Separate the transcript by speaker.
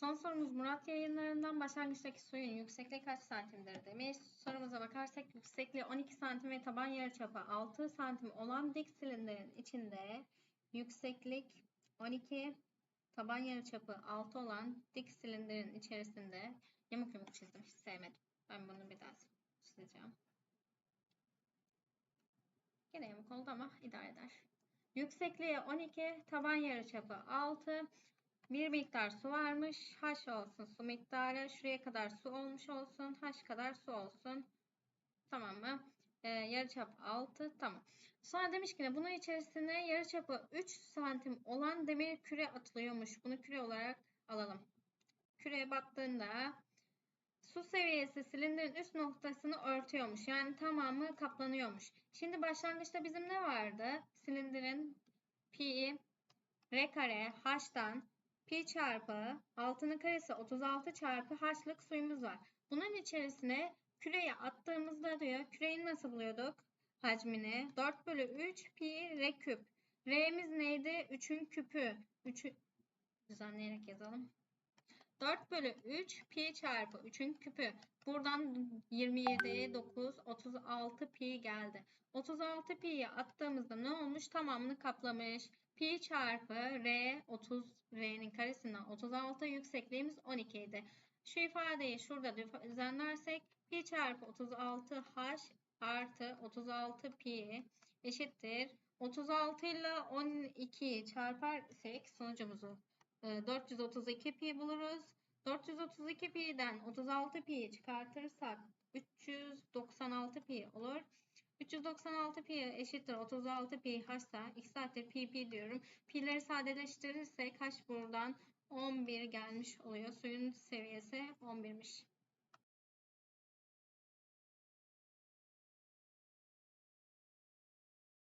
Speaker 1: Son sorumuz Murat yayınlarından başlangıçtaki suyun yüksekliği kaç santimdir demiş. Sorumuza bakarsak yüksekliği 12 santim ve taban yarıçapı 6 santim olan dik silindirin içinde yükseklik 12 taban yarıçapı 6 olan dik silindirin içerisinde yamuk yamuk çizdim. Hiç sevmedim. Ben bunu bir daha çizeceğim. Yine yamuk oldu ama idare eder. Yüksekliği 12, taban yarıçapı 6. Bir miktar su varmış. H olsun su miktarı. Şuraya kadar su olmuş olsun. H kadar su olsun. Tamam mı? Ee, yarıçap 6. Tamam. Sonra demiş ki? Bunun içerisine yarıçapı 3 santim olan demir küre atılıyormuş. Bunu küre olarak alalım. Küreye battığında su seviyesi silindirin üst noktasını örtüyormuş. Yani tamamı kaplanıyormuş. Şimdi başlangıçta bizim ne vardı? Silindirin pi r kare h'tan pi çarpı altının karesi 36 çarpı h'lık suyumuz var. Bunun içerisine küreyi attığımızda diyor küreyi nasıl buluyorduk? Hacmini 4 bölü 3 pi r küp. R'miz neydi? 3'ün küpü. 3'ü düzenleyerek yazalım. 4 bölü 3 pi çarpı 3'ün küpü. Buradan 27, 9, 36 pi geldi. 36 pi'yi attığımızda ne olmuş? Tamamını kaplamış. Pi çarpı r 30 r'nin karesinden 36 yüksekliğimiz 12 idi. Şu ifadeyi şurada düzenlersek pi çarpı 36 h artı 36 pi eşittir. 36 ile 12'yi çarparsak sonucumuzu 432 pi buluruz. 432 pi'den 36 pi'yi çıkartırsak 396 pi olur. 396 pi eşittir 36 pi h ise x saattir pi pi diyorum. Pi'leri sadeleştirirsek h buradan 11 gelmiş oluyor. Suyun seviyesi 11'miş.